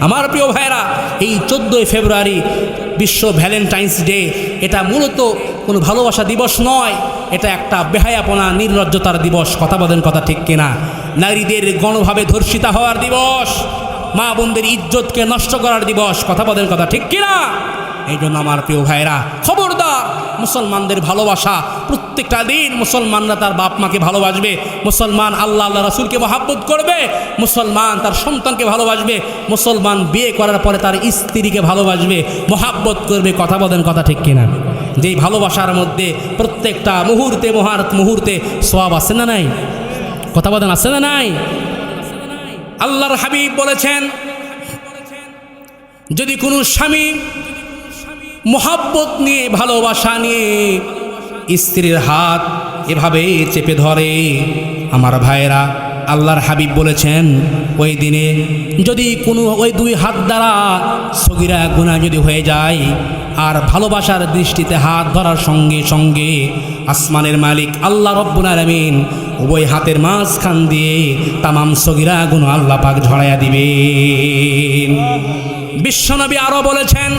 আমার প্রিয় ভাইরা এই চোদ্দোই ফেব্রুয়ারি বিশ্ব ভ্যালেন্টাইন্স ডে, এটা মূলত কোনো ভালোবাসা দিবস নয়, এটা একটা বেহায়াপনা, নির্লজ্জতার দিবস, কথা বলেন কথা ঠিক কিনা। নারীদের গণভাবে ধর্ষিতা হওয়ার দিবস, মা বোনদের ইজ্জতকে নষ্ট করার দিবস, কথা বলেন কথা ঠিক কিনা? এই জন্য আমার প্রিয় ভাইরা খবরদার মুসলমানদের ভালোবাসা। প্রত্যেকটা দিন মুসলমানরা তার বাপ মাকে ভালোবাসবে। মুসলমান আল্লাহ আল্লাহ রাসুলকে মহাব্বত করবে। মুসলমান তার সন্তানকে ভালোবাসবে। মুসলমান বিয়ে করার পরে তার স্ত্রীকে ভালোবাসবে। মহাব্বত করবে, কথা বলেন কথা ঠিক কিনা? যেই ভালোবাসার মধ্যে প্রত্যেকটা মুহূর্তে, মহার মুহূর্তে সব আছে না নাই? কথা বলেন, আছে না নাই? আল্লাহর হাবিব বলেছেন, যদি কোনো স্বামী মোহাব্বত নিয়ে, ভালোবাসা নিয়ে স্ত্রীর হাত এভাবে চেপে ধরে। আমার ভাইয়েরা, আল্লাহর হাবিব বলেছেন, ওই দিনে যদি কোনো, ওই দুই হাত দ্বারা সগিরা গুণা যদি হয়ে যায়, আর ভালোবাসার দৃষ্টিতে হাত ধরার সঙ্গে সঙ্গে আসমানের মালিক আল্লাহ রব্বুল আলমিন উভয় হাতের মাঝখান দিয়ে তামাম সগিরা গুণ আল্লাহ পাক ঝড়াইয়া দিবেন। বিশ্বনবী আরও বলেছেন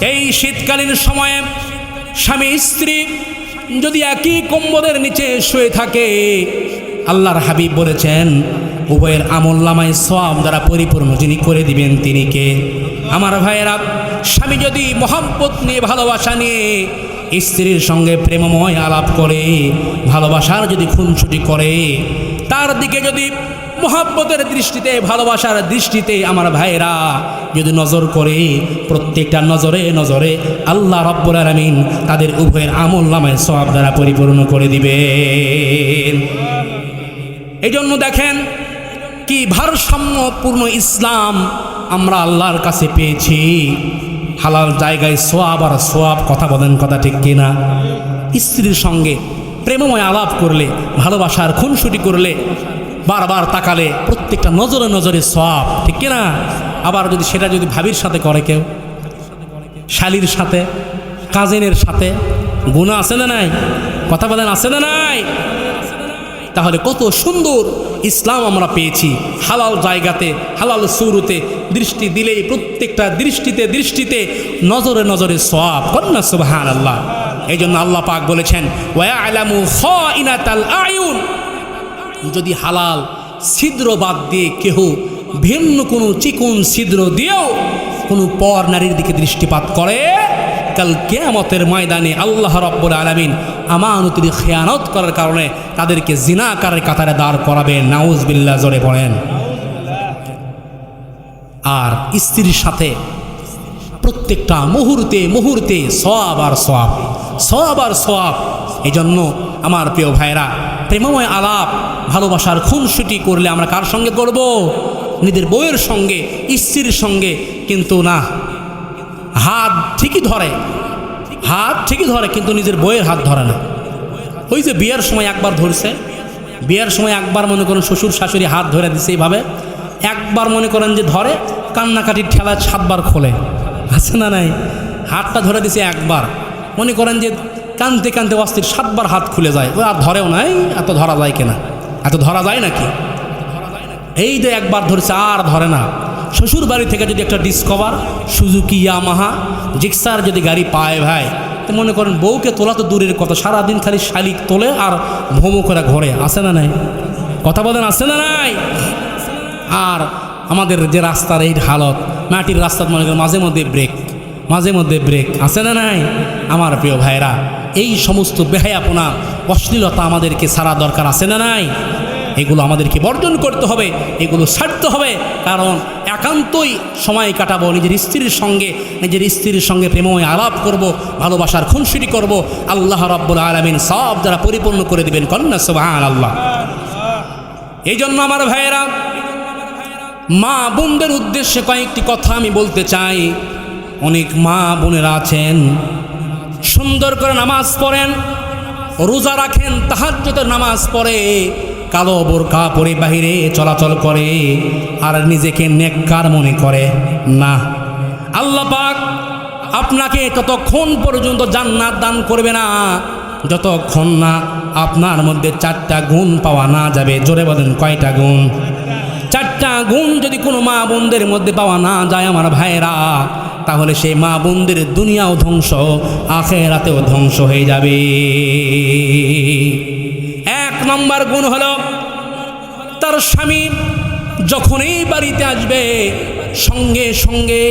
এই শীতকালীন সময়ে স্বামী, স্ত্রী যদি একই কম্বলের নিচে শুয়ে থাকে, আল্লাহর হাবিব বলেছেন, উভয়ের আমল নামায় সব দ্বারা পরিপূর্ণ যিনি করে দিবেন তিনি কে? আমার ভাইয়েরা, স্বামী যদি মহাব্বত নিয়ে, ভালোবাসা নিয়ে স্ত্রীর সঙ্গে প্রেমময় আলাপ করে, ভালোবাসার যদি খুনছুটি করে, তার দিকে যদি মোহাব্বতের দৃষ্টিতে, ভালোবাসার দৃষ্টিতে আমার ভাইরা যদি নজর করে, প্রত্যেকটা নজরে নজরে আল্লাহ রব্বুল আলমিন তাদের উভয়ের আমল নামায় সব দ্বারা পরিপূর্ণ করে দিবেন। এই জন্য দেখেন কি ভারসাম্যপূর্ণ ইসলাম আমরা আল্লাহর কাছে পেয়েছি। হালাল জায়গায় সোয়াব আর সোয়াব কথা বলেন কথা ঠিক কিনা? স্ত্রীর সঙ্গে প্রেমময় আলাপ করলে, ভালোবাসার খুনসুটি করলে বারবার তাকালে প্রত্যেকটা নজরে নজরে সব ঠিক কিনা? আবার যদি সেটা যদি ভাবির সাথে করে কেউ, শালির সাথে, কাজিনের সাথে, গুণা আছে না নাই? কথা বলেন, আছে না নাই? তাহলে কত সুন্দর ইসলাম আমরা পেয়েছি। হালাল জায়গাতে, হালাল সুরুতে, দৃষ্টি দিলেই প্রত্যেকটা দৃষ্টিতে দৃষ্টিতে নজরে নজরে সব কন্যা সুবাহান আল্লাহ এই জন্য আল্লাহ পাক বলেছেন, ওয়া আলামু খ আয়ুন। যদি হালাল ছিদ্র বাদ দিয়ে কেহ ভিন্ন কোনো চিকুন ছিদ্র দিয়েও কোনো পর নারীর দিকে দৃষ্টিপাত করে, কাল কেয়ামতের ময়দানে আল্লাহ রব্বুল আলমিন আমানতির খেয়ানত করার কারণে তাদেরকে জিনাকারের কাতারে দাঁড় করাবে। নাউজ বিল্লা জোরে পড়েন আর স্ত্রীর সাথে প্রত্যেকটা মুহূর্তে মুহূর্তে সব আর সব সব আর সব এই জন্য আমার প্রিয় ভাইরা প্রেমময় আলাপ, ভালোবাসার খুনসুটি করলে আমরা কার সঙ্গে করব? নিজের বউয়ের সঙ্গে, স্ত্রীর সঙ্গে, কিন্তু না। হাত ঠিকই ধরে, হাত ঠিকই ধরে, কিন্তু নিজের বইয়ের হাত ধরে না। ওই যে বিয়ের সময় একবার ধরছে, বিয়ের সময় একবার মনে করেন শ্বশুর শাশুড়ি হাত ধরে দিছে এইভাবে, একবার মনে করেন যে ধরে, কান্নাকাটির ঠেলা সাতবার খোলে। আছে না নাই? হাতটা ধরে দিছে একবার। মনে করেন যে কানতে কানতে অস্থির সাতবার হাত খুলে যায়। ও আর ধরেও নাই, এত ধরা যায় কিনা? এত ধরা যায় নাকি? এই যে একবার ধরেছে, আর ধরে না। শ্বশুর বাড়ি থেকে যদি একটা ডিসকভার সুজুকি, ইয়ামাহা, জিক্সার যদি গাড়ি পায় ভাই, তো মনে করেন বউকে তোলা তো দূরের কথা, সারাদিন খালি শালিক তোলে আর ভোমো করে ঘরে। আসে না নাই? কথা বলেন আসে না নাই? আর আমাদের যে রাস্তার এই হালত, মাটির রাস্তার মনে করেন মাঝে মধ্যে ব্রেক মাঝে মধ্যে ব্রেক আছে না নাই? আমার প্রিয় ভাইরা এই সমস্ত বেহায়াপনা, অশ্লীলতা আমাদেরকে সারা দরকার আছে না নাই? এগুলো আমাদেরকে বর্জন করতে হবে, এগুলো ছাড়তে হবে। কারণ একান্তই সময় কাটাবো, নিজের স্ত্রীর সঙ্গে, নিজের স্ত্রীর সঙ্গে প্রেমময় আলাপ করব, ভালোবাসার খুনসুটি করব। আল্লাহ রব্বুল আলমিন সব দ্বারা পরিপূর্ণ করে দিবেন কন্যা সুবাহান আল্লাহ এই জন্য আমার ভাইয়েরা, মা বোনদের উদ্দেশ্যে কয়েকটি কথা আমি বলতে চাই। অনেক মা বোনেরা আছেন সুন্দর করে নামাজ পড়েন, রোজা রাখেন তাহাজ্জতের নামাজ পড়ে, কালো বোরকা পরে বাহিরে চলাচল করে, আর নিজেকে নেককার মনে করে। না, আল্লাহ পাক আপনাকে ততক্ষণ পর্যন্ত জান্নাত দান করবে না, যতক্ষণ না আপনার মধ্যে চারটা গুণ পাওয়া না যাবে, জোরে বলেন কয়টা গুণ? চারটা গুণ যদি কোনো মা বোনদের মধ্যে পাওয়া না যায়, আমার ভাইয়েরা তাহলে সেই মা বোনদের দুনিয়াও ধ্বংস, আখেরাতেও ধ্বংস হয়ে যাবে। এক নম্বর গুণ হলো, তার স্বামী যখনই বাড়িতে আসবে, সঙ্গে সঙ্গে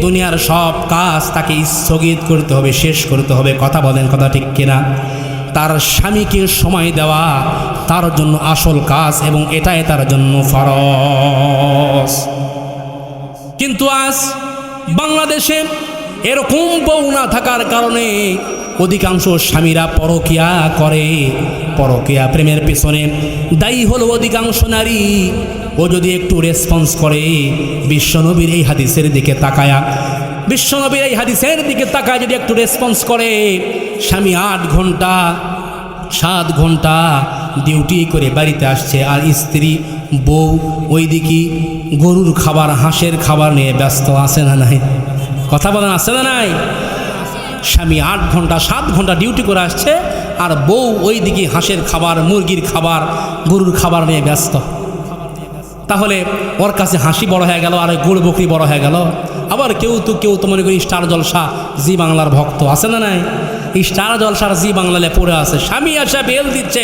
দুনিয়ার সব কাজ তাকে স্থগিত করতে হবে, শেষ করতে হবে। কথা বলেন, কথা ঠিক কিনা? তার স্বামীকে সময় দেওয়া তার জন্য আসল কাজ এবং এটাই তার জন্য ফরস কিন্তু আজ বাংলাদেশে এরকম বউ না থাকার কারণে অধিকাংশ স্বামীরা পরকিয়া করে, পরকিয়া প্রেমের পেছনে দায়ী হলো অধিকাংশ নারী। ও যদি একটু রেসপন্স করে, বিশ্বনবীর এই হাদিসের দিকে তাকায়া, বিশ্বনবীর এই হাদিসের দিকে তাকায় যদি একটু রেসপন্স করে, স্বামী আট ঘণ্টা, সাত ঘণ্টা ডিউটি করে বাড়িতে আসছে, আর স্ত্রী বউ ওইদিকে গরুর খাবার, হাঁসের খাবার নিয়ে ব্যস্ত আছে না নাই? কথা বলেন, আছে না নাই? স্বামী আট ঘণ্টা, সাত ঘণ্টা ডিউটি করে আসছে আর বউ ওইদিকে হাঁসের খাবার, মুরগির খাবার, গরুর খাবার নিয়ে ব্যস্ত। তাহলে ওর কাছে হাসি বড় হয়ে গেল আর গুড় বকরি বড় হয়ে গেল। আবার কেউ তো কেউ তো মনে করি স্টার জলসা, জি বাংলার ভক্ত, আছে না নাই? এই স্টার জলসার জি বাংলালে পড়ে আছে। স্বামী আসা বেল দিচ্ছে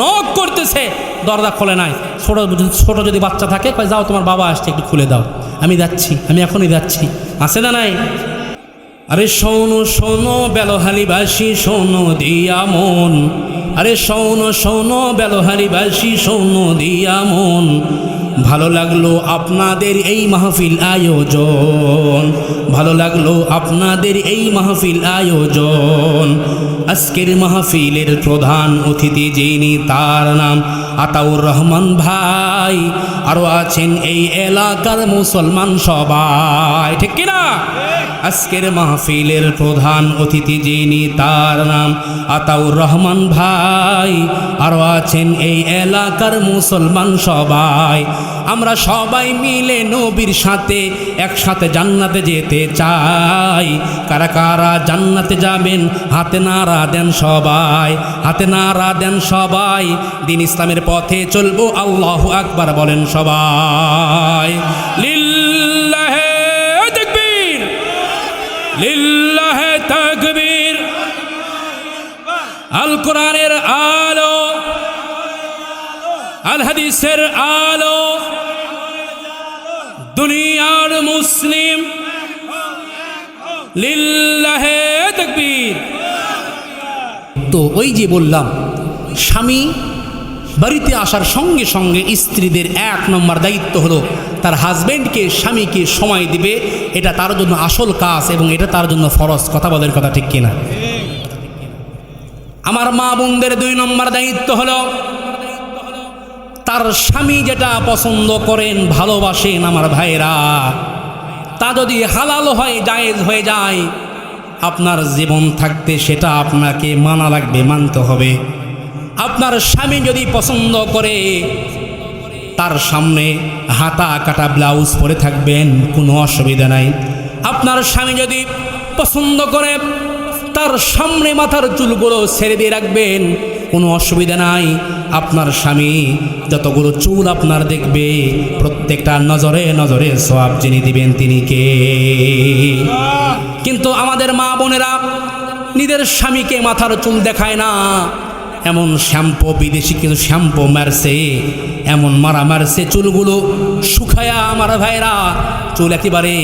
নখ করতেছে, দরজা খোলে নাই। ছোটো ছোটো যদি বাচ্চা থাকে, কয়, যাও, তোমার বাবা আসছে, একটু খুলে দাও। আমি যাচ্ছি, আমি এখনই যাচ্ছি। আছে না নাই? আরে শোনো শোনো, বেলহালিবাসী, শোনো, দিয়া মন। আরে শোনো শোনো, বেলহালিবাসী, শোনো, দিয়া মন। ভালো লাগল আপনাদের এই মাহফিল আয়োজন। ভালো লাগল আপনাদের এই মাহফিল আয়োজন। আজকের মাহফিলের প্রধান অতিথি যিনি, তার নাম আতাউর রহমান ভাই। আরও আছেন এই এলাকার মুসলমান সবাই। ঠিক কিনা? আজকের মাহফিলের প্রধান অতিথি যিনি, তার নাম আতাউর রহমান ভাই। আরও আছেন এই এলাকার মুসলমান সবাই। আমরা সবাই মিলে নবীর সাথে একসাথে জান্নাতে যেতে চাই। কারা কারা জান্নাতে যাবেন, হাতে নাড়া দেন সবাই, হাতে নাড়া দেন সবাই। দিন ইসলামের পথে চলবো, আল্লাহ আকবার বলেন সবাই। লিল্লাহে তাকবীর লিল্লাহে তাকবীর। আল কোরআনের আলো আল হাদিসের আলো দুনিয়ার মুসলিম। তো ওই যে বললাম, স্বামী বাড়িতে আসার সঙ্গে সঙ্গে স্ত্রীদের এক নম্বর দায়িত্ব হলো তার হাজব্যান্ডকে স্বামীকে সময় দিবে। এটা তার জন্য আসল কাজ এবং এটা তার জন্য ফরজ। কথা বলার কথা ঠিক কিনা? আমার মা বোনদের দুই নম্বর দায়িত্ব হলো তার স্বামী যেটা পছন্দ করেন, ভালোবাসেন আমার ভাইরা তা যদি হালাল হয়, জায়েজ হয়ে যায়, আপনার জীবন থাকতে সেটা আপনাকে মানা লাগবে, মানতে হবে। আপনার স্বামী যদি পছন্দ করে, তার সামনে হাতা কাটা ব্লাউজ পরে থাকবেন, কোনো অসুবিধা নাই। আপনার স্বামী যদি পছন্দ করে, তার সামনে মাথার চুলগুলো ছেড়ে দিয়ে রাখবেন, কোনো অসুবিধা নাই। আপনার স্বামী, যতগুলো চুল আপনার দেখবে, প্রত্যেকটা নজরে নজরে সব যিনি দিবেন তিনি কে? কিন্তু আমাদের মা বোনেরা, নিজের স্বামীকে মাথার চুল দেখায় না। এমন শ্যাম্পু, বিদেশি কিছু শ্যাম্পু মারছে, এমন মারা মারছে চুলগুলো শুকায়া আমার ভাইরা, চুল একেবারে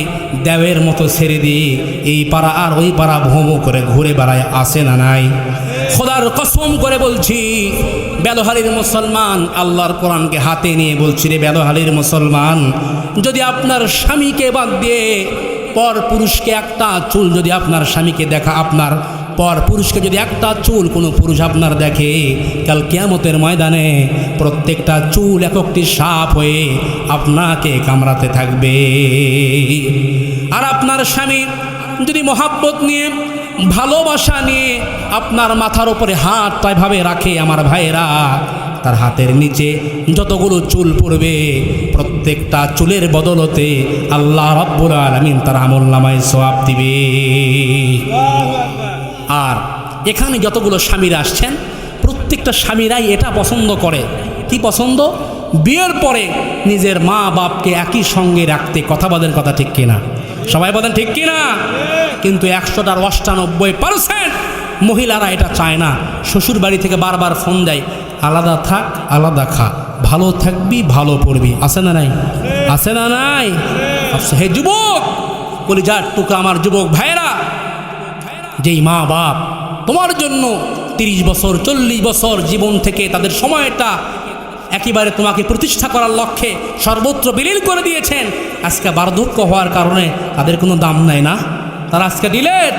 দেবের মতো ছেড়ে দিয়ে এই পাড়া আর ওই পাড়া ভোমো করে ঘুরে বেড়ায় আসে না নাই? খোদার কসম করে বলছি, বেলহালির মুসলমান, আল্লাহর কোরআনকে হাতে নিয়ে বলছি রে বেলহালির মুসলমান, যদি আপনার স্বামীকে বাদ দিয়ে পর পুরুষকে একটা চুল যদি আপনার স্বামীকে দেখা আপনার পর পুরুষকে যদি একটা চুল কোনো পুরুষ আপনার দেখে, কাল কেয়ামতের ময়দানে প্রত্যেকটা চুল এক একটি সাপ হয়ে আপনাকে কামড়াতে থাকবে। আর আপনার স্বামী যদি মহাব্বত নিয়ে, ভালোবাসা নিয়ে আপনার মাথার উপরে হাত তাইভাবে রাখে আমার ভাইয়েরা, তার হাতের নিচে যতগুলো চুল পড়বে, প্রত্যেকটা চুলের বদলতে আল্লাহ রব্বুল আলমিন তার আমল নামায় সোয়াব দিবে। এখানে যতগুলো স্বামীরা আসছেন, প্রত্যেকটা স্বামীরাই এটা পছন্দ করে। কি পছন্দ? বিয়ের পরে নিজের মা বাপকে একই সঙ্গে রাখতে কথা বলেন কথা ঠিক কিনা? সবাই বলেন ঠিক কিনা? কিন্তু একশোটার অষ্টানব্বই পার্সেন্ট মহিলারা এটা চায় না। শ্বশুর বাড়ি থেকে বারবার ফোন দেয়, আলাদা থাক, আলাদা খা। ভালো থাকবি, ভালো পড়বি। আছে না নাই? আছে না নাই? হে যুবক বলি যার টুকা আমার যুবক ভাইরা যেই মা বাপ তোমার জন্য তিরিশ বছর, চল্লিশ বছর জীবন থেকে তাদের সময়টা একেবারে তোমাকে প্রতিষ্ঠা করার লক্ষ্যে সর্বত্র বিলীন করে দিয়েছেন। আজকে বার্ধক্য হওয়ার কারণে তাদের কোনো দাম নেয় না। তারা আজকে ডিলেট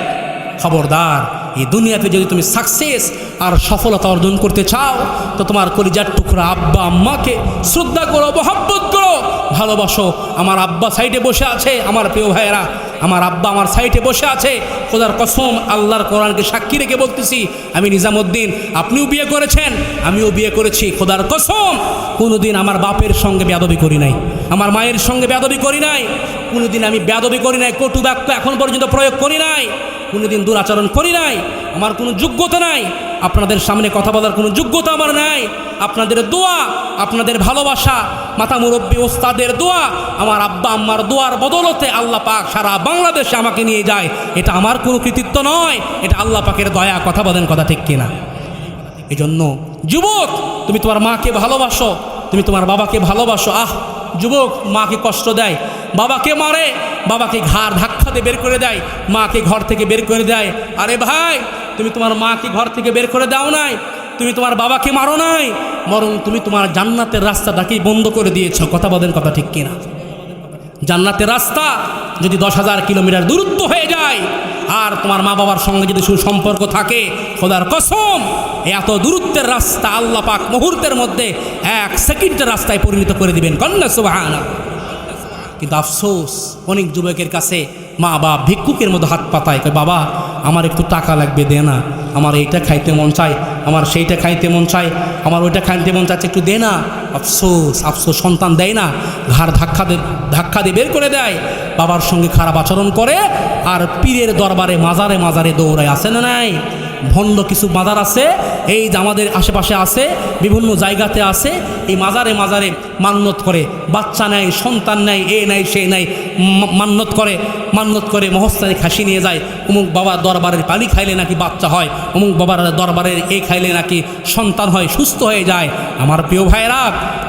খবরদার, এই দুনিয়াতে যদি তুমি সাকসেস আর সফলতা অর্জন করতে চাও, তো তোমার কলিজার টুকরা আব্বা, আম্মাকে শ্রদ্ধা করো, মহাব্বত করো। ভালোবাসো। আমার আব্বা সাইডে বসে আছে, আমার প্রিয় ভাইয়েরা। আমার আব্বা আমার সাইডে বসে আছে। খোদার কসম, আল্লাহর কোরআনকে সাক্ষী রেখে বলতেছি, আমি নিজামুদ্দিন, আপনিও বিয়ে করেছেন, আমিও বিয়ে করেছি। খোদার কসম, কোনোদিন আমার বাপের সঙ্গে বেদবি করি নাই, আমার মায়ের সঙ্গে বেদবি করি নাই, কোনোদিন আমি বেদবি করি নাই, কটু বাক্য এখন পর্যন্ত প্রয়োগ করি নাই, কোনোদিন দুরাচরণ করি নাই, আমার কোনো যোগ্যতা নাই, আপনাদের সামনে কথা বলার কোনো যোগ্যতা আমার নাই, আপনাদের দোয়া, আপনাদের ভালোবাসা মাথা মুরব্বী ওস্তাদের দোয়া, আমার আব্বা আম্মার দোয়ার বদলতে আল্লাহ পাক সারা বাংলাদেশে আমাকে নিয়ে যায়। এটা আমার কোনো কৃতিত্ব নয়, এটা আল্লাহ পাকের দয়া, কথা বলেন কথা ঠিক কিনা? এই জন্য যুবক, তুমি তোমার মাকে ভালোবাসো, তুমি তোমার বাবাকে ভালোবাসো, আহ, যুবক, মাকে কষ্ট দেয়, বাবাকে মারে, বাবাকে ঘাড় ধাক্কা দিয়ে বের করে দেয়, মাকে ঘর থেকে বের করে দেয়। আরে ভাই, তুমি তোমার মাকে ঘর থেকে বের করে দাও নাই তুমি তোমার বাবাকে মারো নাই, বরং তুমি তোমার জান্নাতের রাস্তাটাকেই বন্ধ করে দিয়েছ। কথা বলেন কথা ঠিক কিনা? জান্নাতের রাস্তা যদি দশ হাজার কিলোমিটার দূরত্ব হয়ে যায়, আর তোমার মা বাবার সঙ্গে যদি সুসম্পর্ক থাকে, খোদার কসম, এত দূরত্বের রাস্তা আল্লাহ পাক মুহূর্তের মধ্যে এক সেকেন্ডের রাস্তায় পরিণত করে দিবেন। কন্যা সুবাহানা কিন্তু আফসোস, অনেক যুবকের কাছে মা বাপ ভিক্ষুকের মতো হাত পাতায়, কয়, বাবা, আমার একটু টাকা লাগবে, দে না। আমার এইটা খাইতে মন চায়, আমার সেইটা খাইতে মন চায়, আমার ওইটা খাইতে মন চাচ্ছে, একটু দে না। আফসোস আফসোস, সন্তান দেয় না, ঘাড় ধাক্কা ধাক্কা দিয়ে বের করে দেয়। বাবার সঙ্গে খারাপ আচরণ করে, আর পীরের দরবারে মাজারে মাজারে দৌড়ায় আসে না নাই? ভণ্ড কিছু মাজার আছে, এই যে আমাদের আশেপাশে আছে, বিভিন্ন জায়গাতে আছে, এই মাজারে মাজারে মান্যত করে। বাচ্চা নেয় সন্তান নেয় এ নাই, সে নাই মান্নত করে। মান্নত করে মহস্তানে খাসি নিয়ে যায়। অমুক বাবা দরবারের পানি খাইলে নাকি বাচ্চা হয়, অমুক বাবার দরবারের এ খাইলে নাকি সন্তান হয়, সুস্থ হয়ে যায়। আমার প্রিয় ভাইরা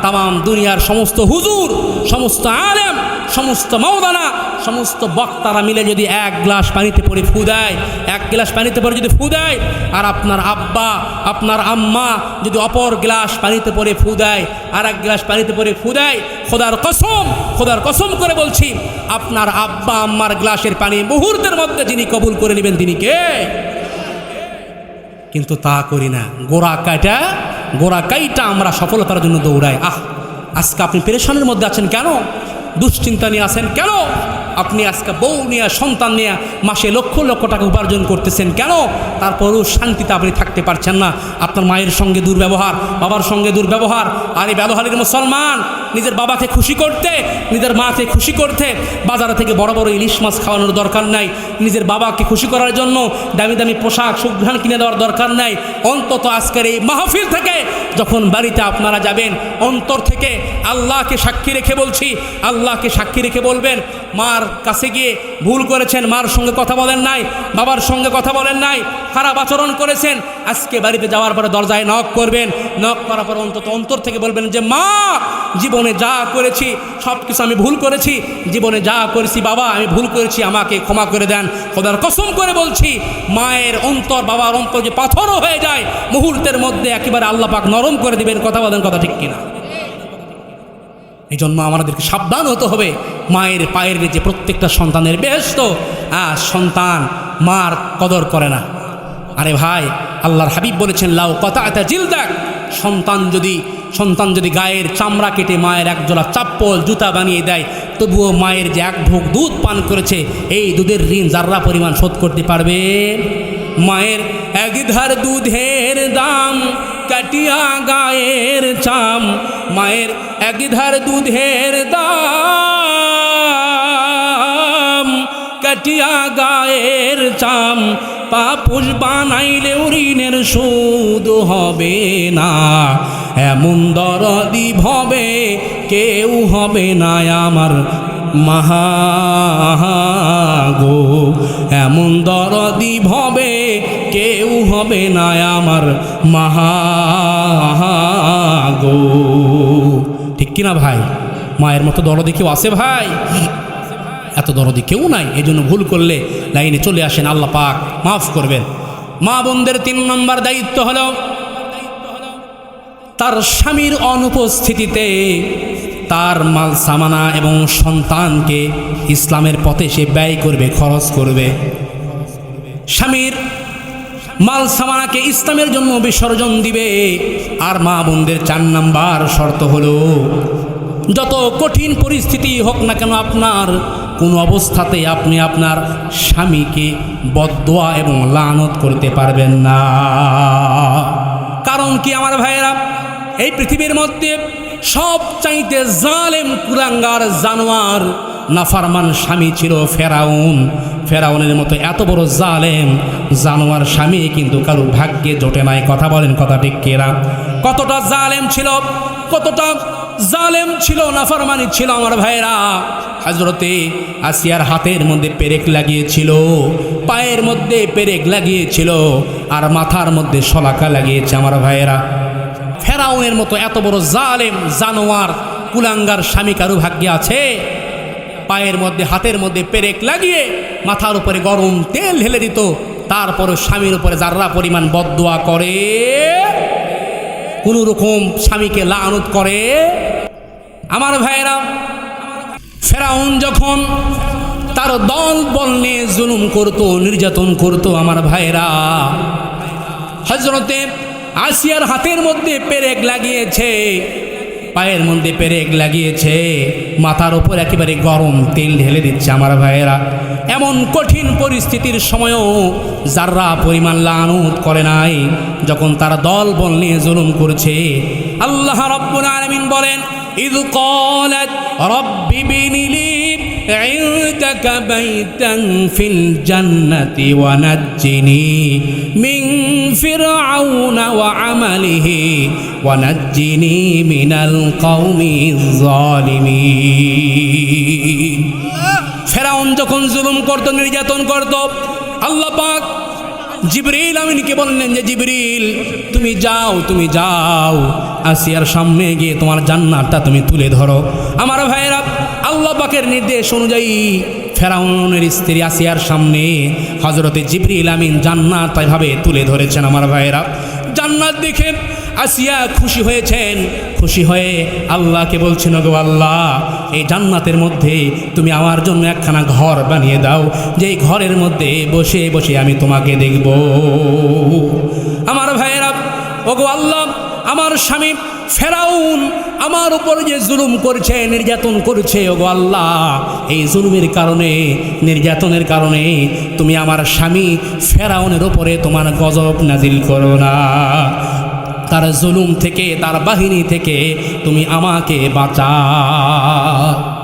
তাম দুনিয়ার সমস্ত হুজুর, সমস্ত আলেম সমস্ত মৌদানা সমস্ত বক্তারা মিলে যদি এক গ্লাস পানিতে পড়ে ফু দেয়, এক গ্লাস পানিতে পড়ে যদি ফু দেয়, আর আপনার আব্বা, আপনার আম্মা যদি অপর গ্লাস পানিতে পড়ে ফু দেয়, আর এক গ্লাস পানিতে পড়ে ফু দেয়, খোদার কসম খোদার কসম করে বলছি, আপনার আব্বা, আম্মার গ্লাসের পানি মুহূর্তের মধ্যে যিনি কবুল করে নেবেন তিনি কে? কিন্তু তা করি না। গোড়া কাটা গোড়া কাইটা আমরা সফলতার জন্য দৌড়াই। আহ, আজকে আপনি পেরেশানের মধ্যে আছেন কেন? দুশ্চিন্তা নিয়ে আসেন কেন? আপনি আজকে বউ নিয়ে, সন্তান নিয়ে মাসে লক্ষ লক্ষ টাকা উপার্জন করতেছেন কেন? তারপরেও শান্তিতে আপনি থাকতে পারছেন না। আপনার মায়ের সঙ্গে দুর্ব্যবহার, বাবার সঙ্গে দুর্ব্যবহার, আর এই ব্যবহারের মুসলমান নিজের বাবাকে খুশি করতে, নিজের মাকে খুশি করতে, বাজার থেকে বড় বড় ইলিশ মাছ খাওয়ানোর দরকার নাই। নিজের বাবাকে খুশি করার জন্য দামি দামি পোশাক, সুঘ্রাণ কিনে দেওয়ার দরকার নাই। অন্তত আজকের এই মাহফিল থেকে যখন বাড়িতে আপনারা যাবেন, অন্তর থেকে আল্লাহকে সাক্ষী রেখে বলছি, আল্লাহকে সাক্ষী রেখে বলবেন, মার কাছে গিয়ে ভুল করেছেন, মার সঙ্গে কথা বলেন নাই, বাবার সঙ্গে কথা বলেন নাই, খারাপ আচরণ করেছেন আজকে বাড়িতে যাওয়ার পরে দরজায় নখ করবেন নখ করার পর অন্তত অন্তর থেকে বলবেন যে, মা, জীবনে যা করেছি সব কিছু আমি ভুল করেছি। জীবনে যা করেছি, বাবা, আমি ভুল করেছি, আমাকে ক্ষমা করে দেন। খোদার কসম করে বলছি, মায়ের অন্তর, বাবার অন্তর যে পাথরও হয়ে যায়, মুহূর্তের মধ্যে একেবারে আল্লাহ পাক নরম করে দিবেন। কথা বলেন কথা ঠিক কিনা? এই জন্য আমাদেরকে সাবধান হতে হবে। মায়ের পায়ের যে প্রত্যেকটা সন্তানের বেহস্ত আর সন্তান মার কদর করে না। আরে ভাই আল্লাহর হাবিব বলেছেন, লাউ কথা এটা জিল দেখ সন্তান যদি সন্তান যদি গায়ের চামড়া কেটে মায়ের এক জোড়া চাপ্পল, জুতা বানিয়ে দেয়, তবুও মায়ের যে এক ভোগ দুধ পান করেছে, এই দুধের ঋণ যার্রা পরিমাণ শোধ করতে পারবে? মায়ের এক ধার দুধের দাম, কাটিয়া গায়ের চাম, মায়ের এক ধার দুধের দাম, কাটিয়া গায়ের চাম পাপুষ বানাইলেও ঋণের সুদ হবে না। এমন দরদি ভবে কেউ হবে না আমার মাহাগো। এমন দরদি ভবে কেউ হবে না আমার মাহাগো। ঠিক কিনা ভাই? মায়ের মতো দরদি কেউ আছে ভাই? এত দরদি কেউ নাই এই জন্য ভুল করলে লাইনে চলে আসেন, আল্লাহ পাক মাফ করবেন। মা বোনদের তিন নম্বর দায়িত্ব হলো, তার স্বামীর অনুপস্থিতিতে তার মাল, সামানা এবং সন্তানকে ইসলামের পথে সে ব্যয় করবে, খরচ করবে। স্বামীর মাল, সামানাকে ইসলামের জন্য বিসর্জন দিবে। আর মা বোনদের চার নাম্বার শর্ত হলো, যত কঠিন পরিস্থিতি হোক না কেন আপনার কোনো অবস্থাতে আপনি আপনার স্বামীকে বদোয়া এবং লানত করতে পারবেন না। কারণ কি আমার ভাইয়েরা? এই পৃথিবীর মধ্যে সব চাইতে জালেম কুরাঙ্গার জানোয়ার, নাফারমান স্বামী ছিল ফেরাউন। ফেরাউনের মতো এত বড় জালেম, জানোয়ার স্বামী কিন্তু কারও ভাগ্যে জোটে নাই। কথা বলেন, কথা ঠিক কেরা কতটা জালেম ছিল, কতটা জালেম ছিল, নাফারমানি ছিল আমার ভাইরা হাজরতে আসিয়ার হাতের মধ্যে পেরেক লাগিয়েছিল, পায়ের মধ্যে পেরেক লাগিয়েছিল, আর মাথার মধ্যে শলাকা লাগিয়েছে আমার ভাইয়েরা। ফেরাউনের মতো এত বড় জালেম, জানোয়ার, কুলাঙ্গার স্বামী কারু ভাগ্যে আছে? পায়ের মধ্যে, হাতের মধ্যে পেরেক লাগিয়ে মাথার উপরে গরম তেল ঢেলে দিত। তারপরে স্বামীর উপরে যার্রা পরিমাণ বদোয়া করে কোনো রকম স্বামীকে লানত করে। আমার ভাইয়েরা, ফেরাউন যখন তার দল বল নিয়ে জুলুম করতো, নির্যাতন করতো, আমার ভাইয়েরা হজরতে আসিয়ার হাতের মধ্যে পেরেক লাগিয়েছে। পায়ের মধ্যে পেরেক লাগিয়েছে মাথার উপর একেবারে গরম তেল ঢেলে দিচ্ছে আমার ভাইয়েরা এমন কঠিন পরিস্থিতির সময়ও যাররা পরিমাণ লানত করে নাই যখন তারা দল বল নিয়ে জুলুম করছে আল্লাহ রব্বুল আলমিন বলেন إذ قالت رب ابن لي عندك بيتا في الجنة ونجني من فرعون وعمله ونجني من القوم الظالمين ফেরাউন যখন জুলুম করত নির্যাতন করত আল্লাহ পাক জিবরিল আমিনকে বললেন যে জিবরিল তুমি যাও তুমি যাও আসিয়ার সামনে গিয়ে তোমার জান্নাতটা তুমি তুলে ধরো আমার ভাইয়েরা আল্লাহ পাকের নির্দেশ অনুযায়ী ফেরাউনের স্ত্রী আসিয়ার সামনে হজরতে জিবরিল আমিন জান্নাত এভাবে তুলে ধরেছেন আমার ভাইয়েরা জান্নাত দেখে আসিয়া খুশি হয়েছেন। খুশি হয়ে আল্লাহকে বলছেন গো আল্লাহ, এই জান্নাতের মধ্যে তুমি আমার জন্য একখানা ঘর বানিয়ে দাও। যেই ঘরের মধ্যে বসে বসে আমি তোমাকে দেখব। আমার ভাইয়েরা, ওগো আল্লাহ, আমার স্বামী ফেরাউন আমার উপর যে জুলুম করছে, নির্যাতন করছে, ওগো আল্লাহ, এই জুলুমের কারণে, নির্যাতনের কারণে তুমি আমার স্বামী ফেরাউনের ওপরে তোমার গজব নাজিল করো না। তার জুলুম থেকে তার বাহিনী থেকে তুমি আমাকে বাঁচাও।